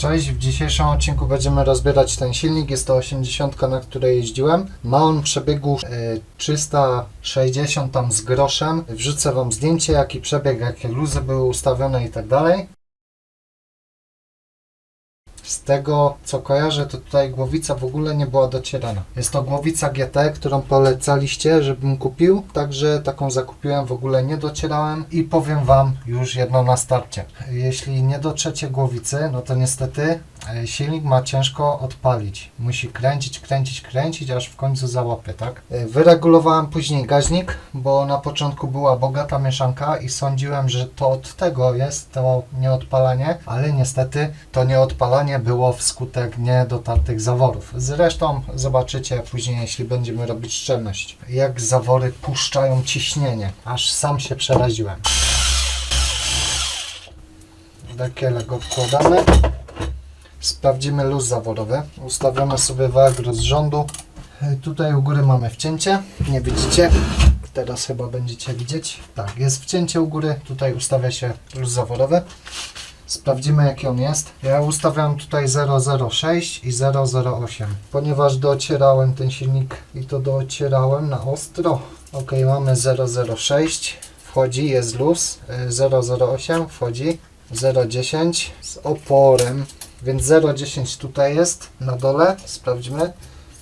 Cześć, w dzisiejszym odcinku będziemy rozbierać ten silnik. Jest to 80, na której jeździłem. Ma on przebiegu e, 360 tam z groszem. Wrzucę Wam zdjęcie, jaki przebieg, jakie luzy były ustawione i tak dalej. Z tego co kojarzę, to tutaj głowica w ogóle nie była docierana. Jest to głowica GT, którą polecaliście, żebym kupił, także taką zakupiłem, w ogóle nie docierałem i powiem Wam już jedno na starcie. Jeśli nie dotrzecie głowicy, no to niestety silnik ma ciężko odpalić. Musi kręcić, kręcić, kręcić, aż w końcu załapie, tak? E, Wyregulowałem później gaźnik, bo na początku była bogata mieszanka i sądziłem, że to od tego jest to nieodpalanie, ale niestety to nieodpalanie było wskutek niedotartych zaworów. Zresztą zobaczycie później, jeśli będziemy robić szczelność, jak zawory puszczają ciśnienie. Aż sam się przeraziłem. Dekiele go wkładamy. Sprawdzimy luz zaworowy. Ustawiamy sobie wałek rozrządu. E, Tutaj u góry mamy wcięcie. Nie widzicie? Teraz chyba będziecie widzieć. Tak, jest wcięcie u góry. Tutaj ustawia się luz zaworowy. Sprawdzimy jaki on jest. Ja ustawiam tutaj 006 i 008. Ponieważ docierałem ten silnik i to docierałem na ostro. Ok, mamy 006. Wchodzi, jest luz. E, 008 wchodzi. 0,10 z oporem, więc 0,10 tutaj jest na dole, sprawdźmy,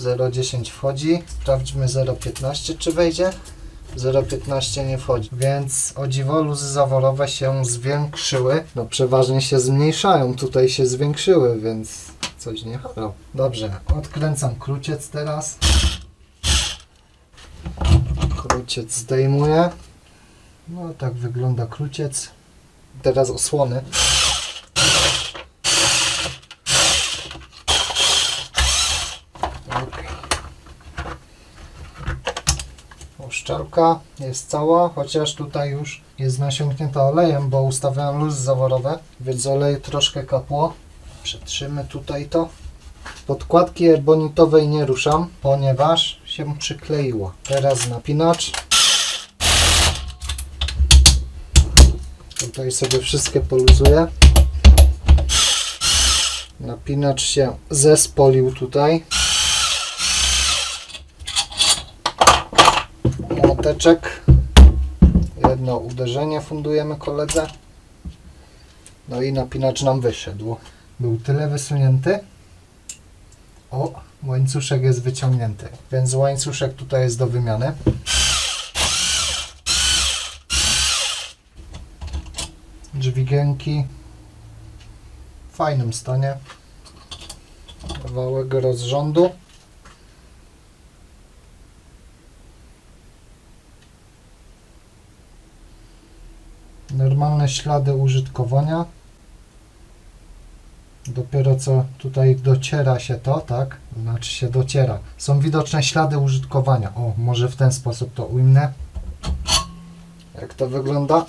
0,10 wchodzi, sprawdźmy 0,15 czy wejdzie, 0,15 nie wchodzi, więc o dziwo luzy zaworowe się zwiększyły, no przeważnie się zmniejszają, tutaj się zwiększyły, więc coś nie halo. Dobrze, odkręcam kruciec teraz, kruciec zdejmuję, no tak wygląda kruciec, teraz osłony. Uszczelka jest cała, chociaż tutaj już jest nasiąknięta olejem, bo ustawiałem luz zaworowe, więc oleju troszkę kapło. Przetrzymy tutaj to. Podkładki ebonitowej nie ruszam, ponieważ się przykleiła. Teraz napinacz. Tutaj sobie wszystkie poluzuję. Napinacz się zespolił tutaj. Młoteczek. Jedno uderzenie fundujemy koledze. No i napinacz nam wyszedł. Był tyle wysunięty. O, łańcuszek jest wyciągnięty. Więc łańcuszek tutaj jest do wymiany. dźwigienki w fajnym stanie wałek rozrządu normalne ślady użytkowania dopiero co tutaj dociera się to, tak? Znaczy się dociera. Są widoczne ślady użytkowania. O, może w ten sposób to ujmę. Jak to wygląda?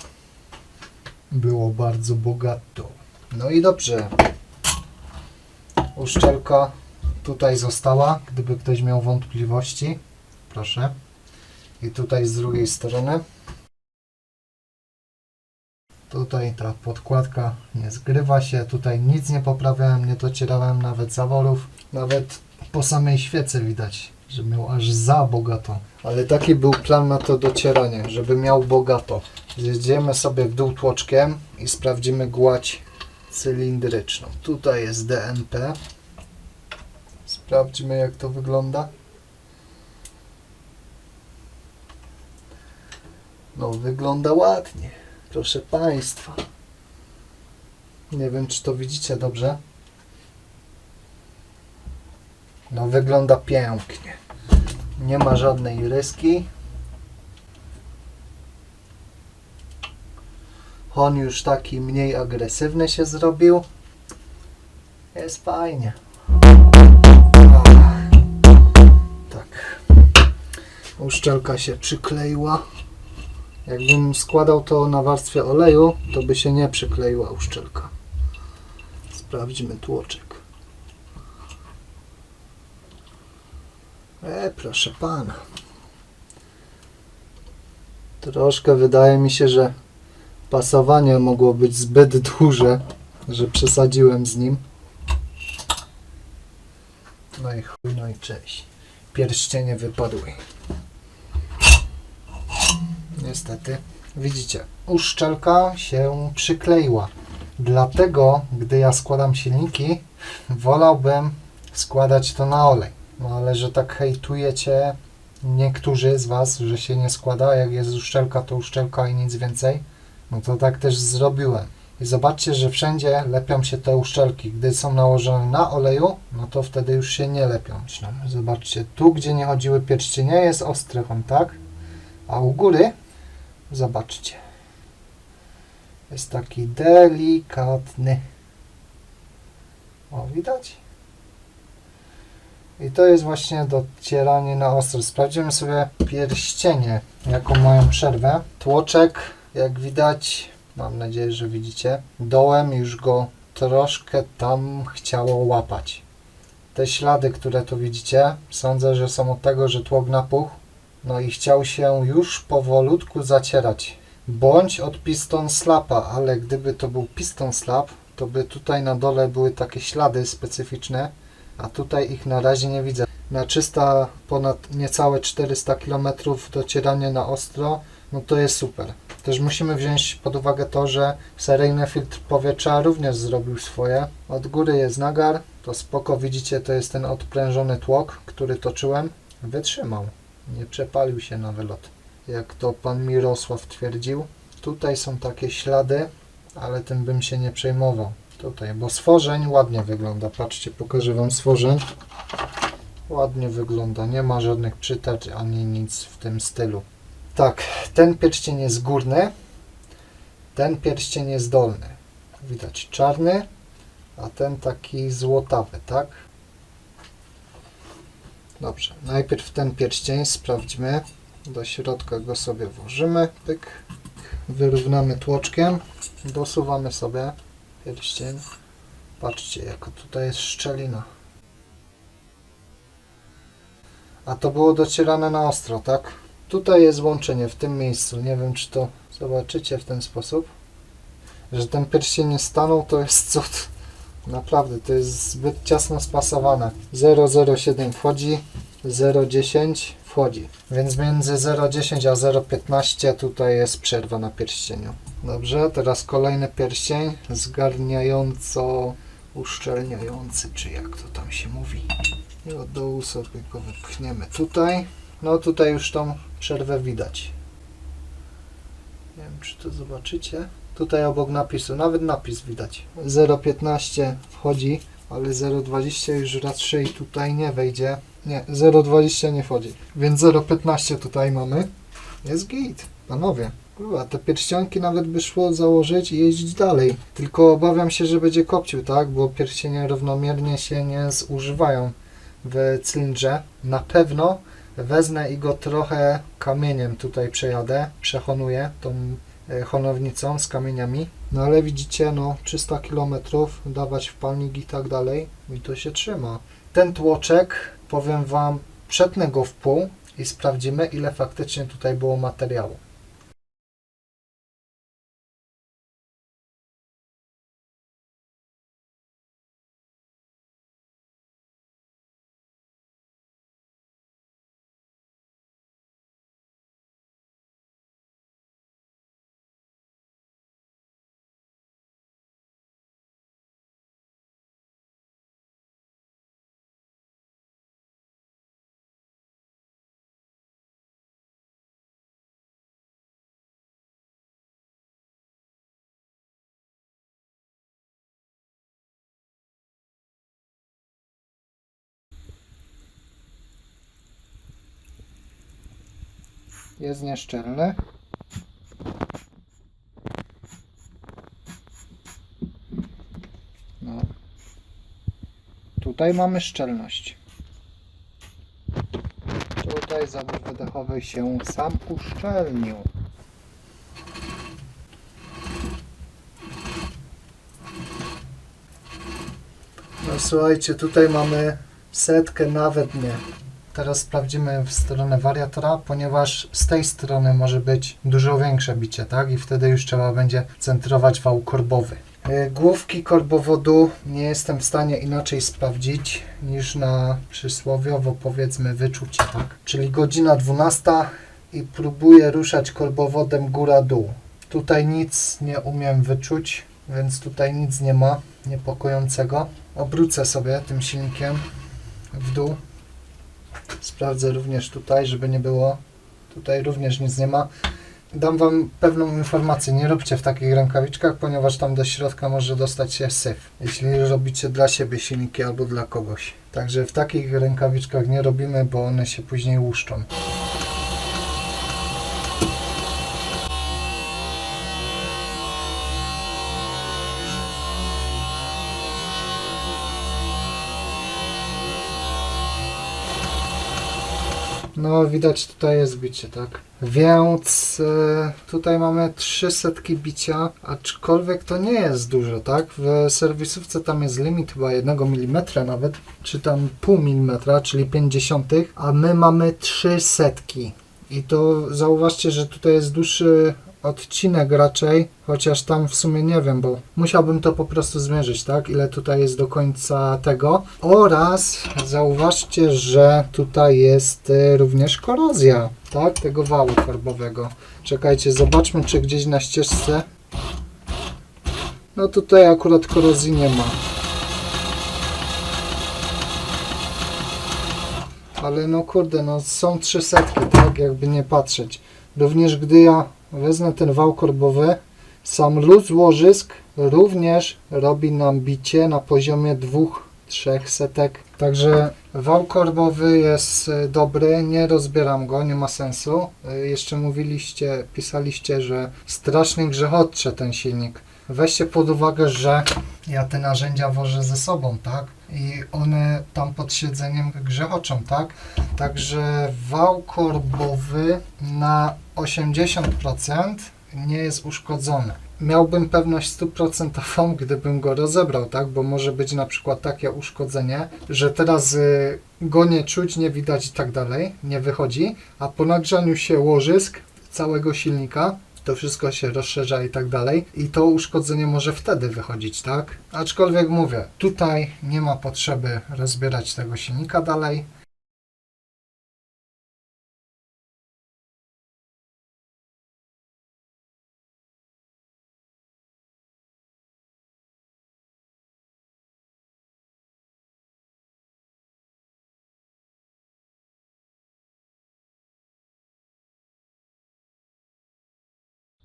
było bardzo bogato. No i dobrze. Uszczelka tutaj została, gdyby ktoś miał wątpliwości. Proszę. I tutaj z drugiej strony. Tutaj ta podkładka nie zgrywa się, tutaj nic nie poprawiałem, nie docierałem nawet zaworów. Nawet po samej świece widać, że miał aż za bogato. Ale taki był plan na to docieranie, żeby miał bogato. Zjedziemy sobie w dół tłoczkiem i sprawdzimy gładź cylindryczną. Tutaj jest DNP. Sprawdźmy jak to wygląda. No wygląda ładnie, proszę Państwa. Nie wiem czy to widzicie dobrze. No wygląda pięknie. Nie ma żadnej ryski. On już taki mniej agresywny się zrobił. Jest fajnie. Tak. Uszczelka się przykleiła. Jakbym składał to na warstwie oleju, to by się nie przykleiła uszczelka. Sprawdźmy tłoczek. E, proszę pana. Troszkę wydaje mi się, że pasowanie mogło być zbyt duże, że przesadziłem z nim. No i chuj, no i cześć. Pierścienie wypadły. Niestety. Widzicie, uszczelka się przykleiła. Dlatego, gdy ja składam silniki, wolałbym składać to na olej. No ale że tak hejtujecie niektórzy z Was, że się nie składa, jak jest uszczelka, to uszczelka i nic więcej, no to tak też zrobiłem. I zobaczcie, że wszędzie lepią się te uszczelki. Gdy są nałożone na oleju, no to wtedy już się nie lepią. Zobaczcie, tu gdzie nie chodziły pierścienie jest ostry on, tak? A u góry, zobaczcie, jest taki delikatny. O, widać? I to jest właśnie docieranie na ostro. Sprawdzimy sobie pierścienie, jaką mają przerwę. Tłoczek, jak widać, mam nadzieję, że widzicie, dołem już go troszkę tam chciało łapać. Te ślady, które tu widzicie, sądzę, że są od tego, że tłok napuchł, no i chciał się już powolutku zacierać. Bądź od piston slapa, ale gdyby to był piston slap, to by tutaj na dole były takie ślady specyficzne, a tutaj ich na razie nie widzę. Na 300, ponad niecałe 400 km docieranie na ostro, no to jest super. Też musimy wziąć pod uwagę to, że seryjny filtr powietrza również zrobił swoje. Od góry jest nagar, to spoko, widzicie, to jest ten odprężony tłok, który toczyłem. Wytrzymał, nie przepalił się na wylot, jak to pan Mirosław twierdził. Tutaj są takie ślady, ale tym bym się nie przejmował. Tutaj, bo stworzeń ładnie wygląda. Patrzcie, pokażę Wam stworzeń. Ładnie wygląda, nie ma żadnych przytarć ani nic w tym stylu. Tak, ten pierścień jest górny, ten pierścień jest dolny. Widać czarny, a ten taki złotawy, tak? Dobrze, najpierw ten pierścień sprawdźmy. Do środka go sobie włożymy, pyk. Wyrównamy tłoczkiem, dosuwamy sobie pierścień. Patrzcie, jaka tutaj jest szczelina. A to było docierane na ostro, tak? Tutaj jest łączenie w tym miejscu. Nie wiem, czy to zobaczycie w ten sposób. Że ten pierścień nie stanął, to jest cud. Naprawdę, to jest zbyt ciasno spasowane. 0,07 wchodzi, 0,10 wchodzi. Więc między 0,10 a 0,15 tutaj jest przerwa na pierścieniu. Dobrze, teraz kolejny pierścień zgarniająco uszczelniający, czy jak to tam się mówi. I od dołu sobie go wypchniemy tutaj. No tutaj już tą przerwę widać. Nie wiem, czy to zobaczycie. Tutaj obok napisu, nawet napis widać. 0,15 wchodzi, ale 0,20 już raczej tutaj nie wejdzie. Nie, 0,20 nie wchodzi. Więc 0,15 tutaj mamy. Jest git, panowie. Kurwa, te pierścionki nawet by szło założyć i jeździć dalej. Tylko obawiam się, że będzie kopcił, tak? Bo pierścienie równomiernie się nie zużywają w cylindrze. Na pewno wezmę i go trochę kamieniem tutaj przejadę, przehonuję tą honownicą z kamieniami. No ale widzicie, no 300 km dawać w palnik i tak dalej i to się trzyma. Ten tłoczek, powiem Wam, przetnę go w pół i sprawdzimy ile faktycznie tutaj było materiału. Jest nieszczelny. No. Tutaj mamy szczelność. Tutaj zawór wydechowy się sam uszczelnił. No słuchajcie, tutaj mamy setkę, nawet nie. Teraz sprawdzimy w stronę wariatora, ponieważ z tej strony może być dużo większe bicie, tak? I wtedy już trzeba będzie centrować wał korbowy. Y, Główki korbowodu nie jestem w stanie inaczej sprawdzić niż na przysłowiowo powiedzmy wyczucie, tak? Czyli godzina 12 i próbuję ruszać korbowodem góra-dół. Tutaj nic nie umiem wyczuć, więc tutaj nic nie ma niepokojącego. Obrócę sobie tym silnikiem w dół. Sprawdzę również tutaj, żeby nie było. Tutaj również nic nie ma. Dam Wam pewną informację. Nie róbcie w takich rękawiczkach, ponieważ tam do środka może dostać się syf. Jeśli robicie dla siebie silniki albo dla kogoś. Także w takich rękawiczkach nie robimy, bo one się później łuszczą. No, widać tutaj jest bicie, tak? Więc e, tutaj mamy trzy setki bicia, aczkolwiek to nie jest dużo, tak? W serwisówce tam jest limit chyba 1 mm nawet, czy tam pół milimetra, czyli 50, a my mamy trzy setki. I to zauważcie, że tutaj jest dłuższy odcinek raczej, chociaż tam w sumie nie wiem, bo musiałbym to po prostu zmierzyć, tak? Ile tutaj jest do końca tego. Oraz zauważcie, że tutaj jest e, również korozja, tak? Tego wału farbowego. Czekajcie, zobaczmy, czy gdzieś na ścieżce. No tutaj akurat korozji nie ma. Ale no kurde, no są trzy setki, tak? Jakby nie patrzeć. Również gdy ja wezmę ten wał korbowy, sam luz łożysk również robi nam bicie na poziomie dwóch, trzech setek. Także wał korbowy jest e, dobry, nie rozbieram go, nie ma sensu. E, Jeszcze mówiliście, pisaliście, że strasznie grzechotcze ten silnik. Weźcie pod uwagę, że ja te narzędzia wożę ze sobą, tak? I one tam pod siedzeniem grzechoczą, tak? Także wał korbowy na 80% nie jest uszkodzony. Miałbym pewność stuprocentową, gdybym go rozebrał, tak? Bo może być na przykład takie uszkodzenie, że teraz y, go nie czuć, nie widać i tak dalej, nie wychodzi, a po nagrzaniu się łożysk całego silnika to wszystko się rozszerza i tak dalej. I to uszkodzenie może wtedy wychodzić, tak? Aczkolwiek mówię, tutaj nie ma potrzeby rozbierać tego silnika dalej.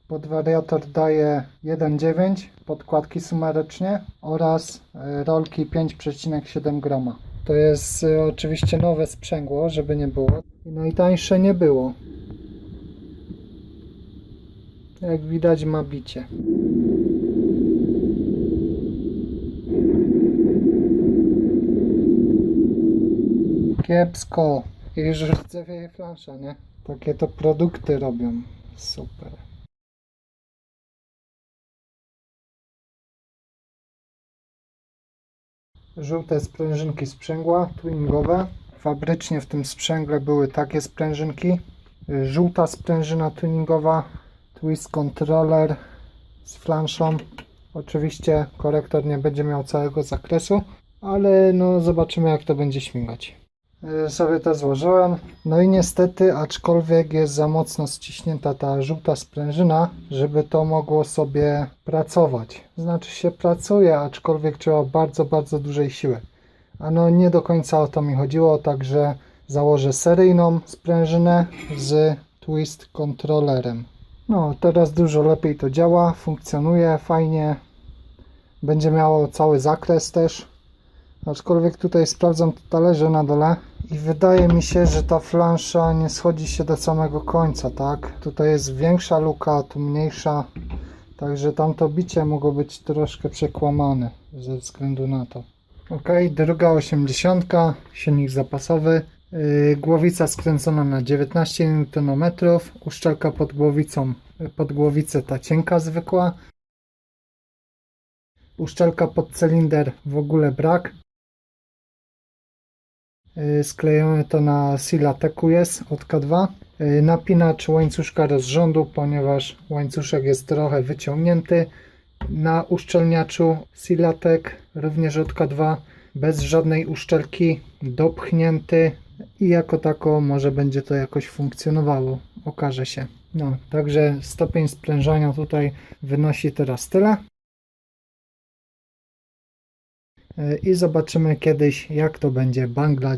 Pod wariator daje 1,9 podkładki sumarycznie oraz e, rolki 5,7 grama. To jest e, oczywiście nowe sprzęgło, żeby nie było. I najtańsze nie było. Jak widać ma bicie. Kiepsko. I już rdzewieje flansza, nie? Takie to produkty robią. Super. Żółte sprężynki sprzęgła tuningowe. Fabrycznie w tym sprzęgle były takie sprężynki. Y, Żółta sprężyna tuningowa, twist controller z flanszą. Oczywiście korektor nie będzie miał całego zakresu, ale no zobaczymy jak to będzie śmigać. Y, Sobie to złożyłem. No i niestety, aczkolwiek jest za mocno ściśnięta ta żółta sprężyna, żeby to mogło sobie pracować. Znaczy się pracuje, aczkolwiek trzeba bardzo, bardzo dużej siły. A no nie do końca o to mi chodziło, także założę seryjną sprężynę z twist kontrolerem. No, teraz dużo lepiej to działa, funkcjonuje fajnie. Będzie miało cały zakres też. Aczkolwiek tutaj sprawdzam talerze na dole i wydaje mi się, że ta flansza nie schodzi się do samego końca, tak? Tutaj jest większa luka, tu mniejsza. Także tamto bicie mogło być troszkę przekłamane ze względu na to. Ok, druga 80, silnik zapasowy. Yy, głowica skręcona na 19 Nm, uszczelka pod głowicą, pod głowicę ta cienka zwykła. Uszczelka pod cylinder w ogóle brak. Yy, Sklejone to na Silateku jest od K2. Yy, Napinacz łańcuszka rozrządu, ponieważ łańcuszek jest trochę wyciągnięty na uszczelniaczu Silatek, również od K2, bez żadnej uszczelki, dopchnięty i jako tako może będzie to jakoś funkcjonowało, okaże się. No, także stopień sprężania tutaj wynosi teraz tyle. E, I zobaczymy kiedyś, jak to będzie banglać